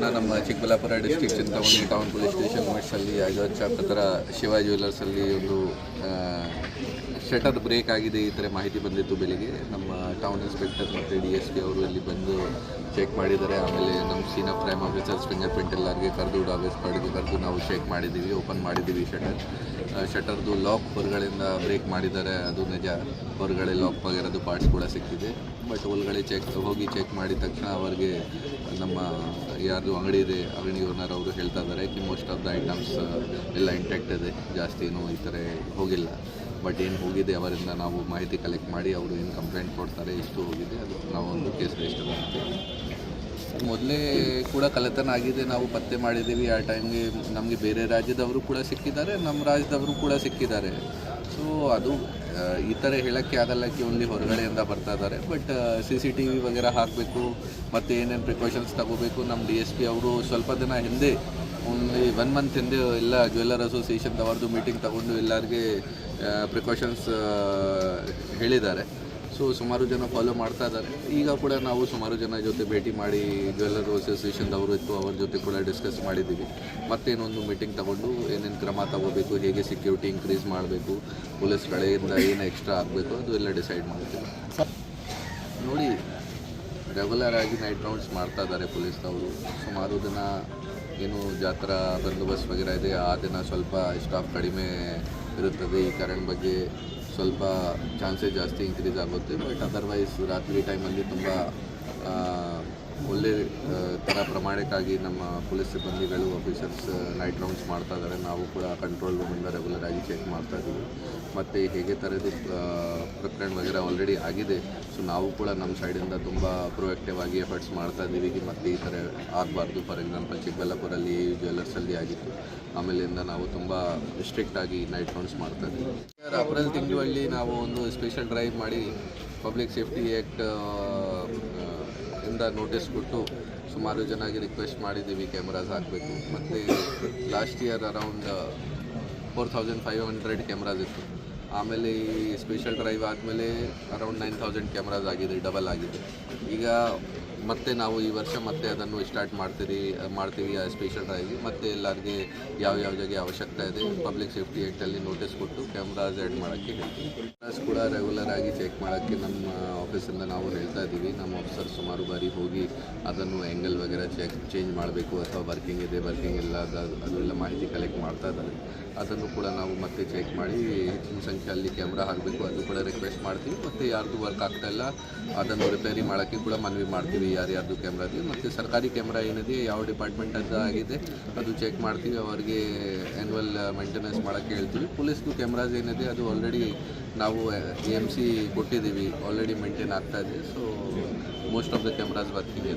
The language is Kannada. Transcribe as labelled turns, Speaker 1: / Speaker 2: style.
Speaker 1: ನಮ್ಮ Chikkaballapura district Chintamani town police station ಮಿಟ್ಸಲ್ಲಿ ಐವತ್ತು ಹತ್ರ ಶಿವ ಜ್ಯುವೆಲ್ಲರ್ಸಲ್ಲಿ ಒಂದು ಶಟರ್ ಬ್ರೇಕ್ ಆಗಿದೆ ಈ ಥರ ಮಾಹಿತಿ ಬಂದಿತ್ತು ಬೆಳಿಗ್ಗೆ. ನಮ್ಮ ಟೌನ್ ಇನ್ಸ್ಪೆಕ್ಟರ್ ಮತ್ತು ಡಿ ಎಸ್ ಪಿ ಅವರು ಅಲ್ಲಿ ಬಂದು ಚೆಕ್ ಮಾಡಿದ್ದಾರೆ. ಆಮೇಲೆ ನಮ್ಮ senior prime officers finger print ಎಲ್ಲರಿಗೆ ಕರೆದು ಡಾಗ್ ಸ್ಕ್ವಾಡ್ಗೆ ಕರೆದು ನಾವು ಚೆಕ್ ಮಾಡಿದ್ದೀವಿ ಓಪನ್ ಮಾಡಿದ್ದೀವಿ ಶಟರ್ ಶಟರ್ದು ಲಾಕ್ ಹೊರಗಡೆಯಿಂದ ಬ್ರೇಕ್ ಮಾಡಿದ್ದಾರೆ. ಅದು ನಿಜ ಹೊರಗಡೆ ಲಾಕ್ ಆಗಿರೋದು ಪಾರ್ಟ್ಸ್ ಕೂಡ ಸಿಕ್ಕಿದೆ. ಬಟ್ ಒಳಗಡೆ ಚೆಕ್ ಹೋಗಿ ಚೆಕ್ ಮಾಡಿದ ತಕ್ಷಣ ಅವರಿಗೆ ನಮ್ಮ ಯಾರು ಅಂಗಡಿ ಇದೆ, ಅಂಗಡಿ ಓನರ್ ಅವರು ಹೇಳ್ತಾ ಇದ್ದಾರೆ ಮೋಸ್ಟ್ ಆಫ್ ದ ಐಟಮ್ಸ್ ಎಲ್ಲ ಇಂಟ್ಯಾಕ್ಟ್ ಇದೆ. ಜಾಸ್ತಿ ಏನು ಈ ಥರ ಹೋಗಿಲ್ಲ. ಬಟ್ ಏನು ಹೋಗಿದೆ ಅವರಿಂದ ನಾವು ಮಾಹಿತಿ ಕಲೆಕ್ಟ್ ಮಾಡಿ ಅವರು ಏನು ಕಂಪ್ಲೇಂಟ್ ಕೊಡ್ತಾರೆ, ಎಷ್ಟು ಹೋಗಿದೆ, ಅದು ನಾವು ಒಂದು ಕೇಸ್ ರಿಜಿಸ್ಟರ್ ಮಾಡ್ತೀವಿ. ಮೊದಲೇ ಕೂಡ ಕಳ್ಳತನ ಆಗಿದೆ, ನಾವು ಪತ್ತೆ ಮಾಡಿದ್ದೀವಿ, ಆ ಟೈಮ್ಗೆ ನಮಗೆ ಬೇರೆ ರಾಜ್ಯದವರು ಕೂಡ ಸಿಕ್ಕಿದ್ದಾರೆ ನಮ್ಮ ರಾಜ್ಯದವರು ಕೂಡ ಸಿಕ್ಕಿದ್ದಾರೆ. ಸೊ ಅದು ಈ ಥರ ಹೇಳೋಕ್ಕೆ ಆಗಲ್ಲ ಕಿ ಓನ್ಲಿ ಹೊರಗಡೆಯಿಂದ ಬರ್ತಾ ಇದ್ದಾರೆ. But C C T V ವಗೇರ ಹಾಕಬೇಕು, ಮತ್ತು ಏನೇನು ಪ್ರಿಕಾಷನ್ಸ್ ತಗೋಬೇಕು ನಮ್ಮ ಡಿ ಎಸ್ ಪಿ ಅವರು ಸ್ವಲ್ಪ ದಿನ ಹಿಂದೆ ಓನ್ಲಿ ಒನ್ ಮಂತ್ ಹಿಂದೆ ಎಲ್ಲ ಜ್ಯುವೆಲ್ಲರ್ ಅಸೋಸಿಯೇಷನ್ದವ್ರದ್ದು ಮೀಟಿಂಗ್ ತಗೊಂಡು ಎಲ್ಲರಿಗೆ ಪ್ರಿಕಾಷನ್ಸ್ ಹೇಳಿದ್ದಾರೆ. ಸೊ ಸುಮಾರು ಜನ ಫಾಲೋ ಮಾಡ್ತಾ ಇದ್ದಾರೆ. ಈಗ ಕೂಡ ನಾವು ಸುಮಾರು ಜನ ಜೊತೆ ಭೇಟಿ ಮಾಡಿ ಜ್ಯುವೆಲ್ಲರ್ ಅಸೋಸಿಯೇಷನ್ದವರು ಇತ್ತು ಅವ್ರ ಜೊತೆ ಕೂಡ ಡಿಸ್ಕಸ್ ಮಾಡಿದ್ದೀವಿ. ಮತ್ತೇನೊಂದು ಮೀಟಿಂಗ್ ತಗೊಂಡು ಏನೇನು ಕ್ರಮ ತಗೋಬೇಕು ಹೇಗೆ ಸೆಕ್ಯೂರಿಟಿ ಇನ್ಕ್ರೀಸ್ ಮಾಡಬೇಕು ಪೊಲೀಸ್ ಕಡೆಯಿಂದ ಏನು ಎಕ್ಸ್ಟ್ರಾ ಆಗಬೇಕು ಅದು ಎಲ್ಲ ಡಿಸೈಡ್ ಮಾಡ್ತೀವಿ. ನೋಡಿ ರೆಗ್ಯುಲರ್ ಆಗಿ ನೈಟ್ ರೌಂಡ್ಸ್ ಮಾಡ್ತಾ ಇದ್ದಾರೆ ಪೊಲೀಸ್ನವರು ಸುಮಾರು ದಿನ ಏನು ಜಾತ್ರಾ ಬಂದೋಬಸ್ತ್ ವಗೇರೆ ಇದೆ, ಆ ದಿನ ಸ್ವಲ್ಪ ಸ್ಟಾಫ್ ಕಡಿಮೆ ಇರುತ್ತದೆ. ಈ ಕಾರಣ ಬಗ್ಗೆ ಸ್ವಲ್ಪ ಚಾನ್ಸಸ್ ಜಾಸ್ತಿ ಇನ್ಕ್ರೀಸ್ ಆಗುತ್ತೆ ಬಟ್ ಅದರ್ವೈಸ್ ರಾತ್ರಿ ಟೈಮಲ್ಲಿ ತುಂಬ ಒಳ್ಳೆ ಥರ ಪ್ರಮಾಣಕ್ಕಾಗಿ ನಮ್ಮ ಪೊಲೀಸ್ ಸಿಬ್ಬಂದಿಗಳು ಆಫೀಸರ್ಸ್ ನೈಟ್ ರೌಂಡ್ಸ್ ಮಾಡ್ತಾ ಇದ್ದಾರೆ ನಾವು ಕೂಡ ಕಂಟ್ರೋಲ್ ರೂಮಿಂದ ರೆಗ್ಯುಲರ್ ಆಗಿ ಚೆಕ್ ಮಾಡ್ತಾ ಇದ್ದೀವಿ. ಮತ್ತು ಹೇಗೆ ಥರದ್ದು ಪ್ರಕರಣ ವಗೈರೆ ಆಲ್ರೆಡಿ ಆಗಿದೆ. ಸೊ ನಾವು ಕೂಡ ನಮ್ಮ ಸೈಡಿಂದ ತುಂಬ ಪ್ರೊಯಾಕ್ಟಿವ್ ಆಗಿ ಎಫರ್ಟ್ಸ್ ಮಾಡ್ತಾ ಇದ್ದೀವಿ. ಮತ್ತು ಈ ಥರ ಆಗಬಾರ್ದು. ಫಾರ್ ಎಕ್ಸಾಂಪಲ್ ಚಿಕ್ಕಬಳ್ಳಾಪುರಲ್ಲಿ ಜ್ಯುವೆಲ್ಲರ್ಸಲ್ಲಿ ಆಗಿತ್ತು. ಆಮೇಲಿಂದ ನಾವು ತುಂಬ ಸ್ಟ್ರಿಕ್ಟ್ ಆಗಿ ನೈಟ್ ರೌಂಡ್ಸ್ ಮಾಡ್ತಾ ಇದ್ದೀವಿ. ಅಪ್ರಿಲ್ ತಿಂಗಳಲ್ಲಿ ನಾವು ಒಂದು ಸ್ಪೆಷಲ್ ಡ್ರೈವ್ ಮಾಡಿ ಪಬ್ಲಿಕ್ ಸೇಫ್ಟಿ ಆ್ಯಕ್ಟ್ ಇಂದ ನೋಟಿಸ್ ಕೊಟ್ಟು ಸುಮಾರು ಜನಗೆ ರಿಕ್ವೆಸ್ಟ್ ಮಾಡಿದ್ದೀವಿ ಕ್ಯಾಮ್ರಾಸ್ ಹಾಕಬೇಕು. ಮತ್ತು last year around four thousand five hundred cameras ಇತ್ತು. ಆಮೇಲೆ ಈ ಸ್ಪೆಷಲ್ ಡ್ರೈವ್ ಆದಮೇಲೆ ಅರೌಂಡ್ ನೈನ್ ಥೌಸಂಡ್ ಕ್ಯಾಮ್ರಾಸ್ ಆಗಿದೆ ಡಬಲ್ ಆಗಿದೆ. ಈಗ ಮತ್ತೆ ನಾವು ಈ ವರ್ಷ ಮತ್ತೆ ಅದನ್ನು ಸ್ಟಾರ್ಟ್ ಮಾಡ್ತೀರಿ, ಮಾಡ್ತೀವಿ ಸ್ಪೆಷಲ್ ಆಗಿ. ಮತ್ತೆ ಎಲ್ಲರಿಗೆ ಯಾವ ಯಾವ ಜಾಗ ಅವಶ್ಯಕತೆ ಇದೆ ಪಬ್ಲಿಕ್ ಸೇಫ್ಟಿ ಆ್ಯಕ್ಟಲ್ಲಿ ನೋಟಿಸ್ ಕೊಟ್ಟು ಕ್ಯಾಮ್ರಾಸ್ ಆ್ಯಡ್ ಮಾಡೋಕ್ಕೆ ಹೇಳ್ತೀವಿ. ಕೂಡ ರೆಗ್ಯುಲರ್ ಆಗಿ ಚೆಕ್ ಮಾಡೋಕ್ಕೆ ನಮ್ಮ ಆಫೀಸಿಂದ ನಾವು ಹೇಳ್ತಾ ಇದ್ದೀವಿ. ನಮ್ಮ ಆಫೀಸರ್ ಸುಮಾರು ಬಾರಿ ಹೋಗಿ ಅದನ್ನು ಆ್ಯಂಗಲ್ ವಗೇರೆ ಚೆಕ್ ಚೇಂಜ್ ಮಾಡಬೇಕು ಅಥವಾ ವರ್ಕಿಂಗ್ ಇದೆ ವರ್ಕಿಂಗ್ ಇಲ್ಲ, ಅದು ಅದು ಎಲ್ಲ ಮಾಹಿತಿ ಕಲೆಕ್ಟ್ ಮಾಡ್ತಾ ಇದ್ದಾರೆ. ಅದನ್ನು ಕೂಡ ನಾವು ಮತ್ತೆ ಚೆಕ್ ಮಾಡಿ ಹೆಚ್ಚಿನ ಸಂಖ್ಯೆಯಲ್ಲಿ ಕ್ಯಾಮ್ರಾ ಹಾಕಬೇಕು, ಅದು ಕೂಡ ರಿಕ್ವೆಸ್ಟ್ ಮಾಡ್ತೀವಿ. ಮತ್ತು ಯಾರ್ದು ವರ್ಕ್ ಆಗ್ತಾ ಇಲ್ಲ, ಅದನ್ನು ರಿಪೇರಿ ಮಾಡೋಕ್ಕೆ ಕೂಡ ಮನವಿ ಮಾಡ್ತೀವಿ. ಯಾರ್ಯಾರ್ದು ಕ್ಯಾಮ್ರಾ ಇದೆ, ಮತ್ತು ಸರ್ಕಾರಿ ಕ್ಯಾಮ್ರಾ ಏನಿದೆ, ಯಾವ ಡಿಪಾರ್ಟ್ಮೆಂಟ್ ಅಂತ ಆಗಿದೆ, ಅದು ಚೆಕ್ ಮಾಡ್ತೀವಿ, ಅವರಿಗೆ ಆ್ಯನ್ಯುವಲ್ ಮೇಂಟೆನೆನ್ಸ್ ಮಾಡೋಕ್ಕೆ ಹೇಳ್ತೀವಿ. ಪೊಲೀಸ್ದು ಕ್ಯಾಮ್ರಾಸ್ ಏನಿದೆ, ಅದು ಆಲ್ರೆಡಿ ನಾವು ಎ ಎಂ ಸಿ ಕೊಟ್ಟಿದ್ದೀವಿ ಆಲ್ರೆಡಿ ಮೇಂಟೈನ್ ಆಗ್ತಾ ಇದೆ. So most of the cameras ಇದೆ